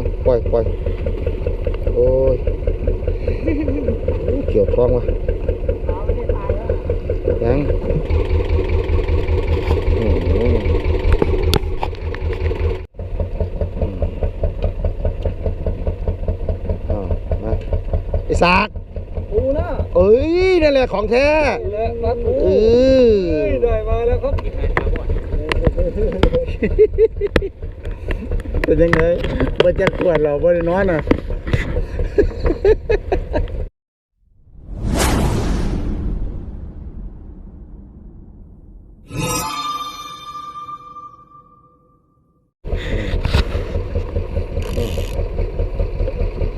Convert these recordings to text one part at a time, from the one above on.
เอาปล่อยปล่อยโอ้ยเกี่ยวท้องวะยังอืมอืมอ้าวมาไอ้สากปูนะเอ้ยนั่นแหละของแท้นี่แหละปลาทูเอเอ้อยได้มาแล้วครับเป็นยังไง มันจะขวดเราบ่ได้นอนอะ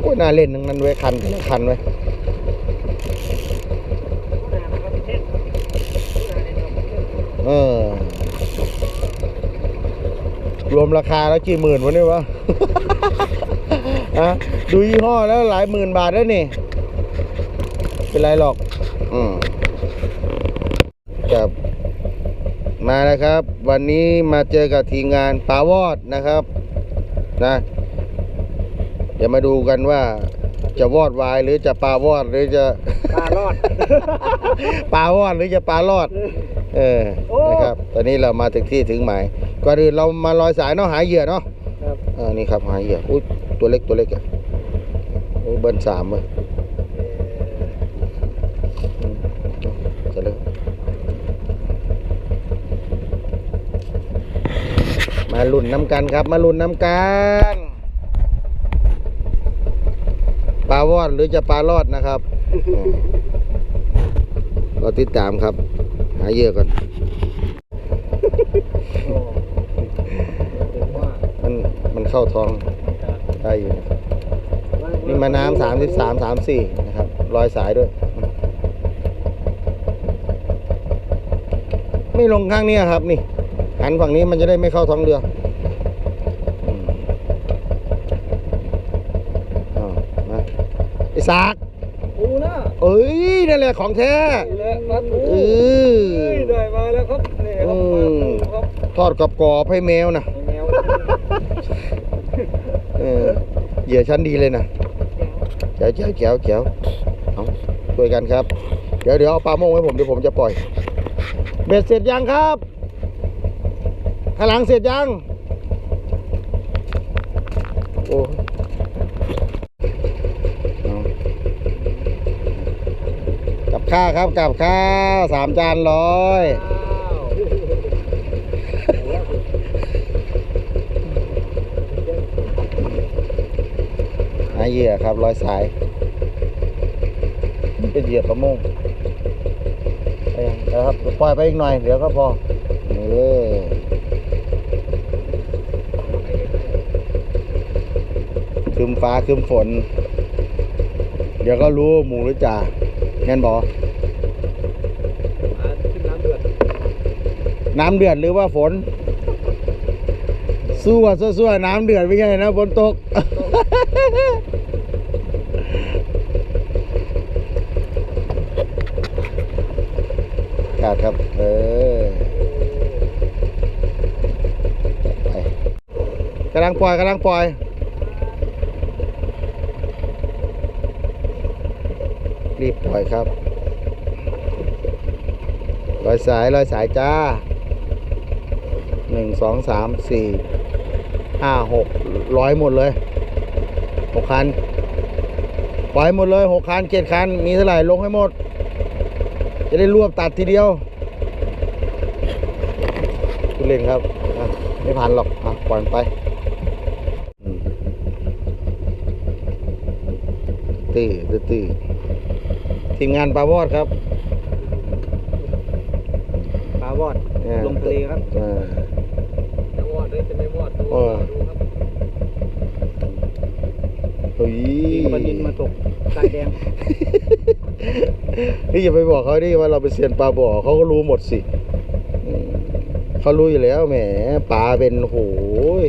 โอ้ยน่าเล่นทั้งนั้นเว้ยคันคันเว้ยเออ รวมราคาแล้วกี่หมื่นวะเนี่ยวะ อะดูยี่ห้อแล้วหลายหมื่นบาทแล้วนี่ เป็นไรหรอก อืมครับมานะครับ วันนี้มาเจอกับทีมงานปาวอดนะครับ นะ เดี๋ยวมาดูกันว่าจะวอดวายหรือจะปลาวอดหรือจะปลารอด ปลาวอดหรือจะปลารอด เออโอ้นะครับ ตอนนี้เรามาถึงที่ถึงหมายก่อนอื่นเรามาลอยสายเนาะหาเหยื่อเนาะครับเออนี่ครับหาเหยื่ออุ้ยตัวเล็กตัวเล็กอะโอ้ยเบิ้ลสามเลยจะเลิกมาลุ่นน้ำกันครับ มาลุ่นน้ำกันปลาวอดหรือจะปลารอดนะครับ เราติดตามครับ หาเยื่อก่อน โอ้เดี๋ยวว่า มันมัน เข้าท้องได้อยู่นะครับนี่มาน้ำสามสิบสามสามสี่นะครับรอยสายด้วย ไม่ลงข้างนี้ครับ นี่หันฝั่งนี้มันจะได้ไม่เข้าท้องเรืออืมอ้าวมาไอ้สากปูนะเอ้ยนั่นแหละของแท้นี่แหละปลาทูเอเอ้อยได้มาแล้วครับนี่ครับปลาทูครับทอดกรอบกรอบๆให้แมวนะไอ้แมว เออเหยื่อชั้นดีเลยนะแจ๋วแจ๋วแจ๋วแจ๋วเอาช่วยกันครับ เดี๋ยวเดี๋ยวเอาปลาโมงไว้ผมเดี๋ยวผมจะปล่อย เบ็ดเสร็จยังครับข้างหลังเสร็จยัง โอ้กับข้าครับกับข้าสามจานร้อยหา เหยื่อครับร้อยสายเป็นเหยื่อประมงไปยังนะครับปล่อยไปอีกหน่อยเดี๋ยวก็พอนี่คืมฟ้าคืมฝน เดี๋ยวก็รู้ว่าหมูหรือจ่างั้นบออ่าขึ้นน้ำเดือดน้ำเดือดหรือว่าฝน สู้อะสู้ๆน้ำเดือดไม่ใช่นะฝนตก ขาดครับ เออไปกำลังปล่อยกำลังปล่อยรีบปล่อยครับลอยสายลอยสายจ้าหนึ่งสองสามสี่ห้าหกร้อยหมดเลยหกคันปล่อยหมดเลยหกคันเจ็ดคัน มีเท่าไหร่ลงให้หมด จะได้รวบตัดทีเดียวคุณเล่นครับ ไม่ผ่านหรอกอะปล่อยมันไปอืม ตื้อตื้อตื้อทีมงานปลาวอดครับปลาวอดเนี่ยลงทะเลครับอ่า จะวอดหรือจะไม่วอดดูเออ ดูครับเฮ้ยยิงปลานินมาตกสายแดงนี่อย่าไปบอกเขาดิว่าเราเป็นเซียนปลาบ่อเขาก็รู้หมดสิอืมเขารู้อยู่แล้วแหมปลาเป็นโหย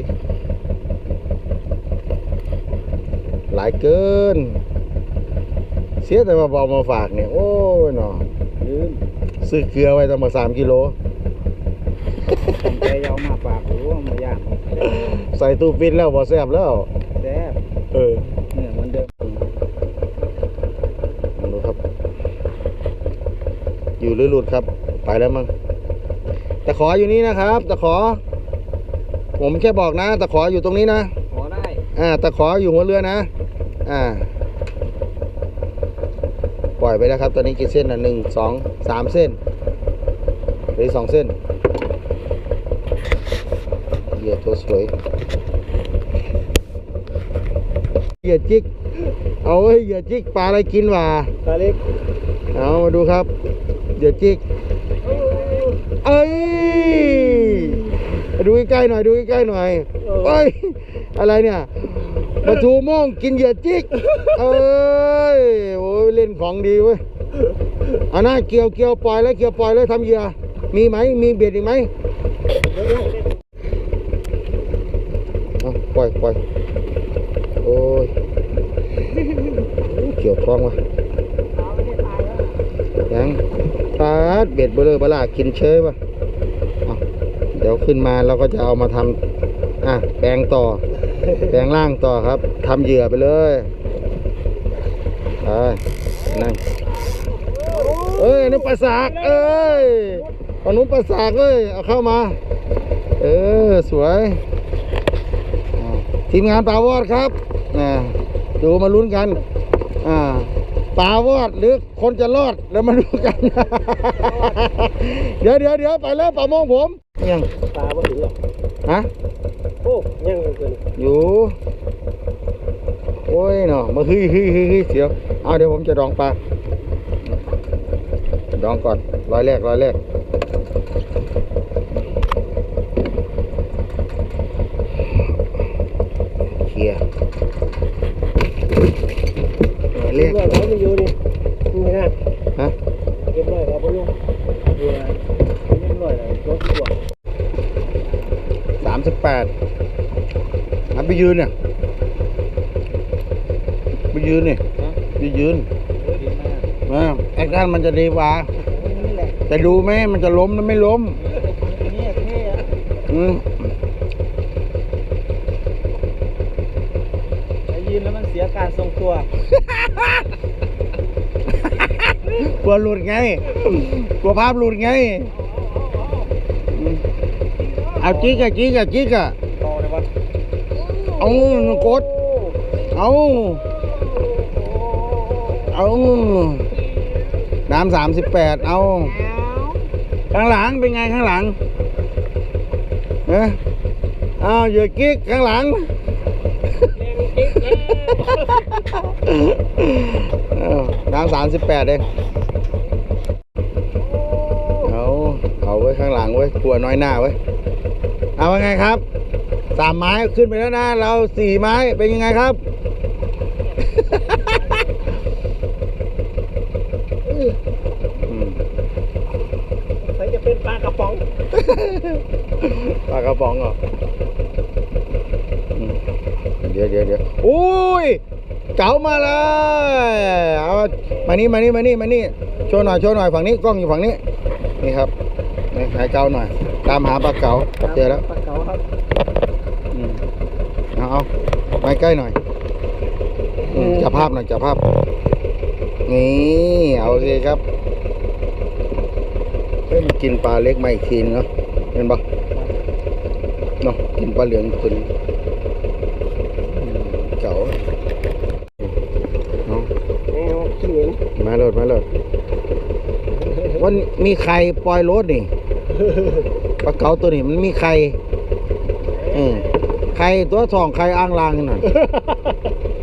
หลายเกิน เสียแต่ว่าเอามาฝากเนี่ยโอ้ยเนาะลืมซื้อเกลือไว้ตั้งมาสามกิโลผมใจยาวมาฝากหรือว่ามาย่างใส่ตู้ฟิตแล้วพอแซ่บแล้วแซ่บเออเนี่ยเหมันเดิมดูครับ อยู่หรือหลุดครับ ไปแล้วมั้งตะขออยู่นี่นะครับตะขอ ผมแค่บอกนะตะขออยู่ตรงนี้นะขอได้อ่าตะขออยู่หัวเรือนะ อ่า ปล่อยไปแล้วครับ ตอนนี้กี่เส้นอะหนึ่งสองสามเส้นหรือสองเส้นเหยื่อตัวสวยเหยื่อจิก เอาเว้ยเหยื่อจิกปลาอะไรกินวะตาเล็ก เอามาดูครับเหยื่อจิก เอ้ย ดูใกล้ๆหน่อย ดูใกล้ๆหน่อยเอ้ย อะไรเนี่ย ปลาทูม่งกินเหยื่อจิก เอ้ยโอ้ยเล่นของดีเว้ยเอาหน้าเกี่ยวเกี่ยวปล่อยแล้วเกี่ยวปล่อยแล้วทำเหยื่อมีไหมมีเบ็ดอีกไหมเอาปล่อยปล่อยโอ้ยเกี่ยวคล้องวะยังปาดเบ็ดเบลอเบลากินเชยวะเอาเดี๋ยวขึ้นมาเราก็จะเอามาทำอะแปลงต่อ แปลงล่างต่อครับทำเหยื่อไปเลยไปนั่งเอ้ยนี่ปลาสากเอ้ยเอานุ้นปลาสากเอ้ยเอาเข้ามา เออสวยอ่าทีมงานปลาวอดครับนะดูมาลุ้นกัน อ่าปลาวอดหรือคนจะรอดแล้วมาดูกัน เดี๋ยวเดี๋ยวเดี๋ยวไปแล้วปลาโมงผมยังตาบ่ถึงหรอกฮะ โอ้ยังเกินอยู่โอ้ยเนาะมาฮึยฮึยฮึยฮึยเสียวเอาเดี๋ยวผมจะดองปลาดองก่อนร้อยแรกร้อยแรกเคลียร์ร้อยแรเรียกบร้อยเขาไม่อยู่นี่นี่นะ ฮะ เรียบร้อยเขาไม่อยู่เรือเรียบร้อยแล้วรถตัว สามสิบ แปดอันไปยืนเนี่ยไปยืนเนี่ยฮะไปยืนเออดีมากนะแอคชั่นมันจะดีกว่านี่แหละจะดูไหมมันจะล้มหรือไม่ล้มนี่เท่อะอืมแต่ยืนแล้วมันเสียการทรงตัวกลัวหลุดไงกลัวภาพหลุดไงอืม เอาจิกอะจิกอะจิกอะต่อเลยวะเอากดเอาเอาน้ำสามสิบแปดเอาข้างหลังเป็นไงข้างหลังเอ๊ะเอาเหยื่อกิ๊กข้างหลังเอาน้ำสามสิบแปดเองเอาเอาไว้ข้างหลังไว้กลัวน้อยหน้าไว้ เอาว่าไงครับสามไม้ขึ้นไปแล้วนะ เราสี่ไม้เป็นยังไงครับอืมใส่จะเป็นปลากระป๋อง ปลากระป๋องเหรออืมเดี๋ยวเดี๋ยวเดี๋ยวโอ้ยเก๋ามาเลยเอามานี่มานี่มานี่มานี่โชว์หน่อยโชว์หน่อยฝั่งนี้กล้องอยู่ฝั่งนี้ นี่ครับนี่หายเก๋าหน่อย ตามหาปลาเก๋าเจอแล้ว ปลาเก๋าครับ อืม เอาเอาไปใกล้หน่อยอืมจับภาพหน่อยจับภาพ นี่ เอาสิครับเฮ้ยมันกินปลาเล็กมาอีกทีนึงเนาะเห็นปะเนาะกินปลาเหลืองตัวนี้อืมเก๋าเนาะแมวขี้เหม็นมาโหลดมาโหลดวันมีใครปล่อยรถนี่ปลาเก๋าตัวนี้มันมีใครเออ ใครตัวทองใครอ้างลางนั่น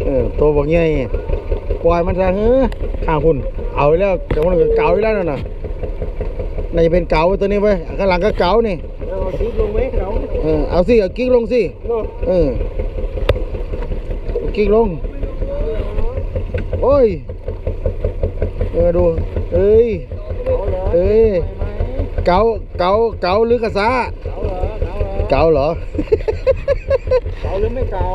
เออตัวบอกเงี้ยปล่อยมันซะเฮ้อข้างคุณเอาไว้แล้วแต่มันก็เก่าไว้แล้วนั่นน่ะน่าจะเป็นเก่าตัวนี้ไว้ยข้างหลังก็เก่านี่เอาซีดลงไหมเขาเออเอาสิเอากิ๊กลงสิเนาะเออเอากิ๊กลง โอ้ยเออดูเอ้ย เขาเหรอเอ้ยไหมเก่าเก่าเก่าหรือกระซา เขาเหรอเขาเหรอ เก่าเหรอเก๋าหรือไม่เก๋า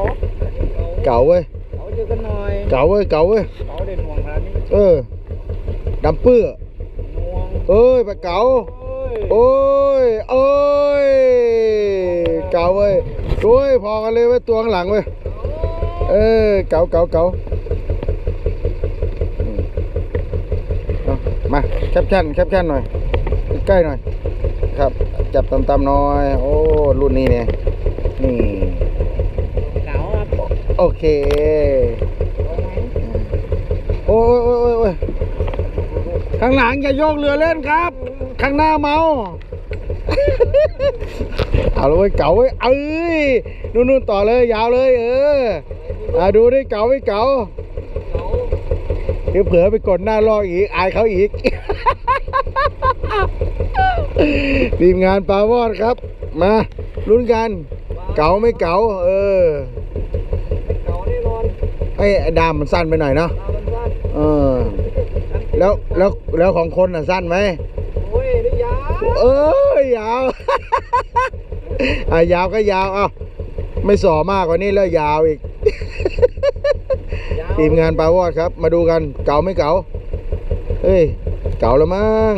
เก่าเว้ยเก๋าเจอกันหน่อยเก่าเว้ยเก่าเว้ยเก๋าเด่นห่วงขนาดนี้เออดำปื้อห่วงเอ้ยปลาเก๋าโอ้ยโอ้ยโอ้ยเก่าเว้ยโอ้ยพอกันเลยเว้ยตัวข้างหลังเว้ยเออเก๋าเก๋าเก๋าอืมเอามาแคปชั่นแคปชั่นหน่อยใกล้ๆหน่อยครับ จับตำๆหน่อย โอ้รุ่นนี้เนี่ยนี่ เก๋าครับ โอ เค โอ้ยโอ้ยโอ้ยโอ้ยข้างหลังอย่าโยกเรือเล่นครับ ข้างหน้าเมา เอาเลยเว้ยเก๋าเว้ยเอ้ยนู่นนู่นต่อเลยยาวเลยเอออ่าดูดิเก๋าไม่เก๋าเดี๋ยวเผลอไปกดหน้าลอกอีกอายเขาอีกทีมงานปาวอดครับ มาลุ้นกัน เก๋าไม่เก๋าเออเก๋าแน่นอน ไอ้ดามมันสั้นไปหน่อยเนาะตามันสั้นเออแล้วแล้วแล้วของคนอะสั้นไหมโอ้ยนี่ยาวเอ้ยาวอะยาวก็ยาวเอ้าไม่สอมากกว่านี้แล้วยาวอีก ทีมงานปลาวอดครับ มาดูกันเก๋าไม่เก๋าเฮ้ยเก๋าแล้วมั้ง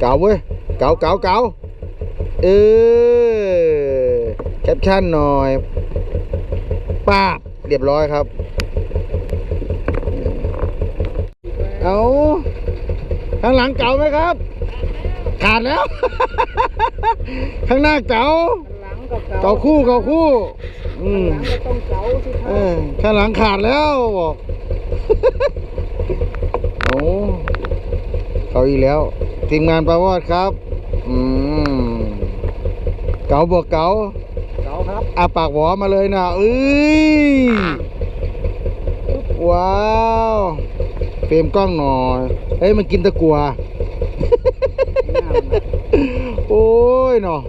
เก๋าเว้ยเก๋าเก๋าเก๋าเออแคปชั่นหน่อยป้าเรียบร้อยครับ เอาข้างหลังเก๋าไหมครับ ขาดแล้ว ข้างหน้าเก๋าหลังกับเก๋าเก๋าคู่เก๋าคู่ อืมหลังก็ต้องเก๋าสิคเอรับอข้างหลังขาดแล้วบอก โอ้เขาอีกแล้ว ทีมงานประวอดครับ อืม เก๋าบวกเก๋าเก๋าครับอาปากหวอมาเลยนะเอ้ย ว้าว เฟรมกล้องหน่อยเฮ้ยมันกินตะกัว โอ้ยเนาะ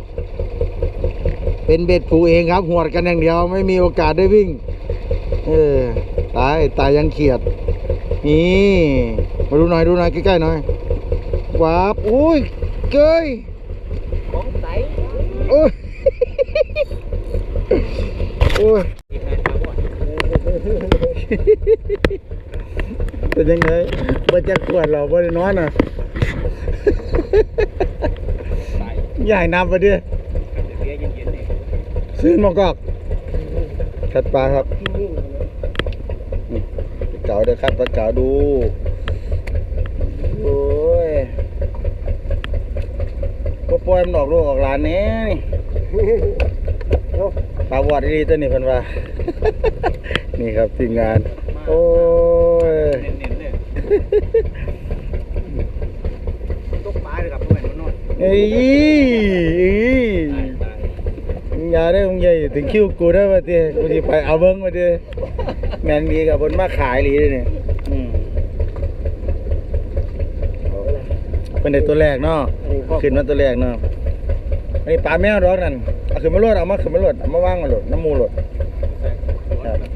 เป็นเบ็ดปูเองครับ หวดกันอย่างเดียว ไม่มีโอกาสได้วิ่ง เออ ตาย ตายยังเขียด นี่ มาดูหน่อยดูหน่อยใกล้ๆหน่อยว้าบอุ้ย เกยของใสโอ้ย โอ้ย เป็นยังไงบ่จะขวดหรอบ่ได้นอนอะใหญ่นำไปดิเบียร์เย็นๆนี่ซื้อมากอกคัดปลาครับที่นิ่งเลยเก๋าเดี๋ยวคัดปลาเก๋าดู โอ้ยบ่ปล่อยมันออกลูกออกหลานแหน่นี่เนาะปลาวอดดีๆตัวนี้เพิ่นว่า นี่ครับทีมงาน โอ้ ยเน้นๆเลยตกปลาเลยครับเพื่อนมันนอนเอ้ยเอ้ยตายมึงอย่าได้มึงอย่าถึงคิวกูได้มาเตี้ยกูสิไปเอาเบิ้งมาเตี้ยแมนมีกับบนมาขายหลีเลยเนี่ยอืมเป็นเด็กตัวแรกเนาะขึ้นมาตัวแรกเนาะอันนี้ปลาแมวร้อนนั่นเอาขึ้นมาโลดเอามาขึ้นมาโลดเอามาวางมาโลดน้ำมูโลดเ